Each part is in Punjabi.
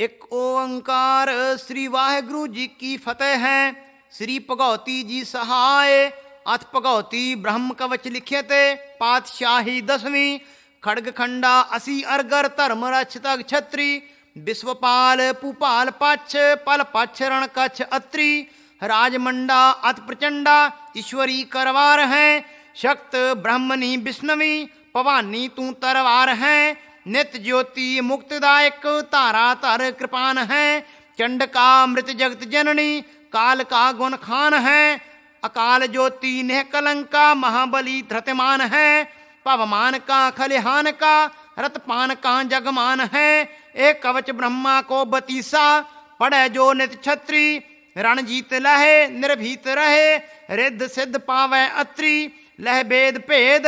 ਇੱਕ ਓੰਕਾਰ ਸ੍ਰੀ ਵਾਹਿਗੁਰੂ ਜੀ ਕੀ ਫਤਿਹ ਹੈ। ਸ੍ਰੀ ਭਗਉਤੀ ਜੀ ਸਹਾਇ ਅਥ ਭਗਉਤੀ ਬ੍ਰਹਮ ਕਵਚ ਲਿਖੇ ਤੇ ਪਾਤਸ਼ਾਹੀ ਦਸਵੀਂ, ਖੜਗ ਖੰਡਾ ਅਸੀ ਅਰਗਰ ਧਰਮ ਰਛ ਤਗ ਛਤਰੀ ਵਿਸ਼ਵਪਾਲ ਭੂਪਾਲ ਪਛ, ਪਲ ਪਛ ਰਣ ਕਛ ਅਤਰੀ, ਰਾਜਮੰਡਾ ਅਤ ਪ੍ਰਚੰਡਾ, ਈਸ਼ਵਰੀ ਕਰਵਾਰ ਹੈ, ਸ਼ਕਤ ਬ੍ਰਹਮਨੀ ਵਿਸ਼ਨਵੀ ਭਵਾਨੀ ਤੂੰ ਤਰਵਾਰ ਹੈ ਨਿਤ ਜੋਤੀ ਮੁਕਤਦਾਇਕ ਧਾਰਾ ਧਰ ਕਿਰਪਾਨ ਹੈ। ਚੰਡਕਾ ਅੰਮ੍ਰਿਤ ਜਗਤ ਜਨਨੀ ਕਾਲ ਕਾ ਗੁਣ ਖਾਨ ਹੈ। ਅਕਾਲ ਜੋਤੀ ਨਹਿ ਕਲੰਕਾ ਮਹਾਬਲੀ ਧਰਤਮਾਨ ਹੈ। ਭਵਮਾਨ ਕਾ ਖਲਿਹਾਨ ਕਾ ਰਤਪਾਨ ਕਾ ਜਗਮਾਨ ਹੈ। ਇਹ ਕਵਚ ਬ੍ਰਹਮਾ ਕੋ ਬਤੀਸਾ ਪੜੈ ਜੋ ਨਿਤ ਛਤਰੀ ਰਣ ਜੀਤ ਲਹੇ, ਨਿਰਭੀਤ ਰਹੇ, ਰਿੱਧ ਸਿੱਧ ਪਾਵੈ ਅਤਰੀ। ਲਹਿ ਬੇਦ ਭੇਦ,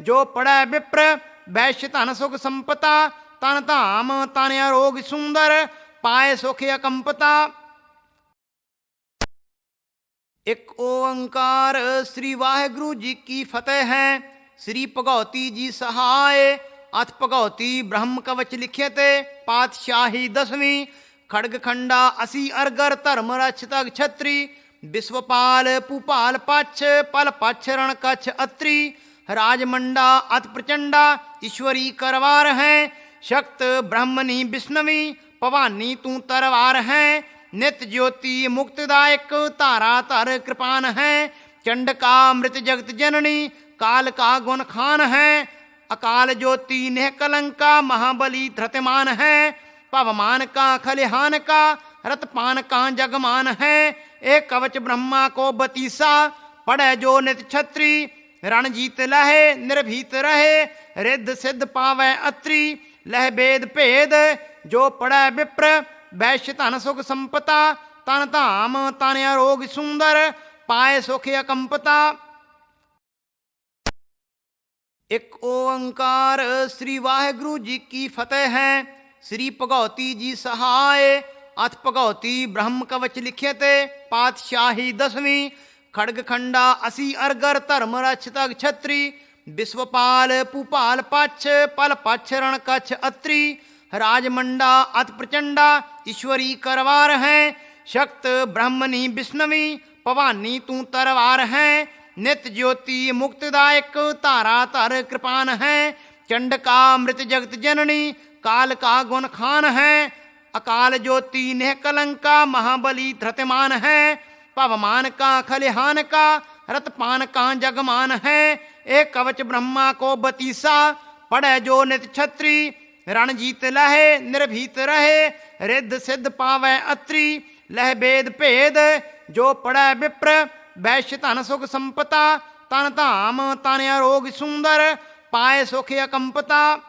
ਜੋ ਪੜੈ ਵਿਪਰ ਵੈਸ਼ ਧਨ ਸੁਖ ਸੰਪਤਾ, ਤਨ ਧਾਮ ਤਨ ਅਰੋਗ ਸੁੰਦਰ, ਪਾਏ ਸੁਖ ਅਕੰਪਤਾ। ਇੱਕ ਓੰਕਾਰ ਸ੍ਰੀ ਵਾਹਿਗੁਰੂ ਜੀ ਕੀ ਫਤਿਹ ਹੈ। ਸ੍ਰੀ ਭਗਉਤੀ ਜੀ ਸਹਾਇ ਅਥ ਭਗਉਤੀ ਬ੍ਰਹਮ ਕਵਚ ਲਿਖੇ ਤੇ ਪਾਤਸ਼ਾਹੀ ਦਸਵੀਂ, ਖੜਗ ਖੰਡਾ ਅਸੀ ਅਰਗਰ ਧਰਮ ਰਛ ਤਗ ਛਤਰੀ ਵਿਸ਼ਵਪਾਲ ਭੂਪਾਲ ਪਛ, ਪਲ ਪਛ ਰਣ ਕਛ ਅਤਰੀ ਰਾਜ ਮੰਡਾ ਅਤ ਪ੍ਰਚੰਡਾ, ਈਸ਼ਵਰੀ ਕਰਵਾਰ ਹੈ। ਸ਼ਕਤ ਬ੍ਰਹਮਨੀ ਵਿਸ਼ਨਵੀ ਭਵਾਨੀ ਤੂੰ ਤਰਵਾਰ ਹੈ। ਨਿਤ ਜੋਤੀ ਮੁਕਤਦਾਇਕ ਧਾਰਾ ਧਰ ਕਿਰਪਾਨ ਹੈ। ਚੰਡਕਾ ਅੰਮ੍ਰਿਤ ਜਗਤ ਜਨਨੀ ਕਾਲ ਕਾ ਗੁਣ ਖਾਨ ਹੈ। ਅਕਾਲ ਜੋਤੀ ਨਹਿ ਕਲੰਕਾ, ਮਹਾਬਲੀ ਧਰਤਮਾਨ ਹੈ। ਭਵਮਾਨ ਕਾ ਖਲਿਹਾਨ ਕਾ ਰਤਪਾਨ ਕਾ ਜਗਮਾਨ ਹੈ। ਇਹ ਕਵਚ ਬ੍ਰਹਮਾ ਕੋ ਬਤੀਸਾ ਪੜੈ ਜੋ ਨਿਤ ਛਤਰੀ ਰਣ ਜੀਤ ਲਹੇ, ਨਿਰਭੀਤ ਰਹੇ, ਰਿੱਧ ਸਿੱਧ ਪਾਵੈ ਅਤਰੀ, ਲਹਿ ਬੇਦ ਭੇਦ, ਜੋ ਪੜੈ ਵਿਪਰ, ਵੈਸ਼ ਧਨ ਸੁਖ ਸੰਪਤਾ, ਤਨ ਧਾਮ ਤਨ ਅਰੋਗ ਸੁੰਦਰ, ਪਾਏ ਸੁਖ ਅਕੰਪਤਾ। ਇੱਕ ਓੰਕਾਰ ਸ੍ਰੀ ਵਾਹਿਗੁਰੂ ਜੀ ਕੀ ਫਤਿਹ ਹੈ। ਸ੍ਰੀ ਭਗਉਤੀ ਜੀ ਸਹਾਇ ਅਥ ਭਗਉਤੀ ਬ੍ਰਹਮ ਕਵਚ ਲਿਖੇ ਤੇ ਪਾਤਸ਼ਾਹੀ ਦਸਵੀਂ ਖੜਗ ਖੰਡਾ ਅਸੀ ਅਰਗਰ ਧਰਮ ਰਛ ਤਗ ਛਤਰੀ ਵਿਸ਼ਵਪਾਲ ਭੂਪਾਲ ਪਛ ਪਲ ਪਛ ਰਣ ਕਛ ਅਤਰੀ ਰਾਜ ਮੰਡਾ ਅਤ ਪ੍ਰਚੰਡਾ ਈਸ਼ਵਰੀ ਕਰਵਾਰ ਹੈ ਸ਼ਕਤ ਬ੍ਰਹਮਨੀ ਵਿਸ਼ਨਵੀ ਭਵਾਨੀ ਤੂੰ ਤਰਵਾਰ ਹੈ ਨਿਤ ਜੋਤੀ ਮੁਕਤਦਾਇਕ ਧਾਰਾ ਧਰ ਕਿਰਪਾਨ ਹੈ ਚੰਡਕਾ ਅੰਮ੍ਰਿਤ ਜਗਤ ਜਨਨੀ ਕਾਲ ਕਾ ਗੁਣ ਖਾਨ ਹੈ ਅਕਾਲ ਜੋਤੀ ਨਹਿ ਕਲੰਕਾ ਮਹਾਬਲੀ ਧਰਤਮਾਨ ਹੈ ਭਵਮਾਨ ਕਾ, ਖਲਿਹਾਨ ਕਾ, ਰਤਪਾਨ ਕਾ ਜਗਮਾਨ ਹੈ। ਇਹ ਕਵਚ ਬ੍ਰਹਮਾ ਕੋ ਬਤੀਸਾ ਪੜੈ ਜੋ ਨਿਤ ਛਤਰੀ ਰਣ ਜੀਤ ਲਹੇ, ਨਿਰਭੀਤ ਰਹੇ, ਰਿੱਧ ਸਿੱਧ ਪਾਵੈ ਅਤਰੀ, ਲਹਿ ਬੇਦ ਭੇਦ, ਜੋ ਪੜੈ ਵਿਪਰ ਵੈਸ਼ ਧਨ ਸੁਖ ਸੰਪਤਾ, ਤਨ ਧਾਮ ਤਨ ਅਰੋਗ ਸੁੰਦਰ, ਪਾਏ ਸੁਖ ਅਕੰਪਤਾ।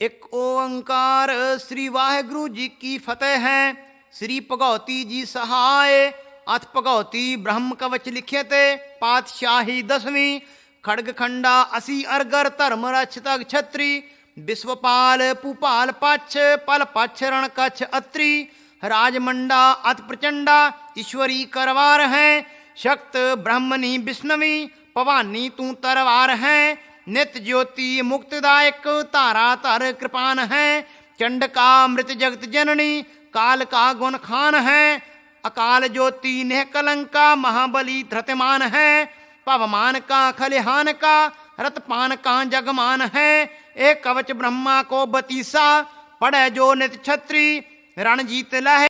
ਇੱਕ ਓੰਕਾਰ ਸ੍ਰੀ ਵਾਹਿਗੁਰੂ ਜੀ ਕੀ ਫਤਿਹ ਹੈ। ਸ੍ਰੀ ਭਗਉਤੀ ਜੀ ਸਹਾਇ ਅਥ ਭਗਉਤੀ ਬ੍ਰਹਮ ਕਵਚ ਲਿਖੇ ਤੇ ਪਾਤਸ਼ਾਹੀ ਦਸਵੀਂ। ਖੜਗ ਖੰਡਾ ਅਸੀ ਅਰਗਰ ਧਰਮ ਰਛ ਤਗ ਛਤਰੀ। ਵਿਸ਼ਵਪਾਲ ਭੂਪਾਲ ਪਛ, ਪਲ ਪਛ ਰਣ ਕਛ ਅਤਰੀ। ਰਾਜਮੰਡਾ ਅਤ ਪ੍ਰਚੰਡਾ, ਈਸ਼ਵਰੀ ਕਰਵਾਰ ਹੈ। ਸ਼ਕਤ ਬ੍ਰਹਮਨੀ ਵਿਸ਼ਨਵੀ ਭਵਾਨੀ ਤੂੰ ਤਰਵਾਰ ਹੈ। ਨਿਤ ਜੋਤੀ ਮੁਕਤਦਾਇਕ, ਧਾਰਾ ਧਰ ਕਿਰਪਾਨ ਹੈ। ਚੰਡਕਾ ਅੰਮ੍ਰਿਤ ਜਗਤ ਜਨਨੀ ਕਾਲ ਕਾ ਗੁਣ ਖਾਨ ਹੈ, ਅਕਾਲ ਜੋਤੀ ਨਹਿ ਕਲੰਕਾ ਮਹਾਬਲੀ ਧਰਤਮਾਨ ਹੈ ਭਵਮਾਨ ਕਾ ਖਲਿਹਾਨ ਕਾ ਰਤਪਾਨ ਕਾ ਜਗਮਾਨ ਹੈ ਇਹ ਕਵਚ ਬ੍ਰਹਮਾ ਕੋ ਬਤੀਸਾ ਪੜੈ ਜੋ ਨਿਤ ਛਤਰੀ, ਰਣ ਜੀਤ ਲਹੇ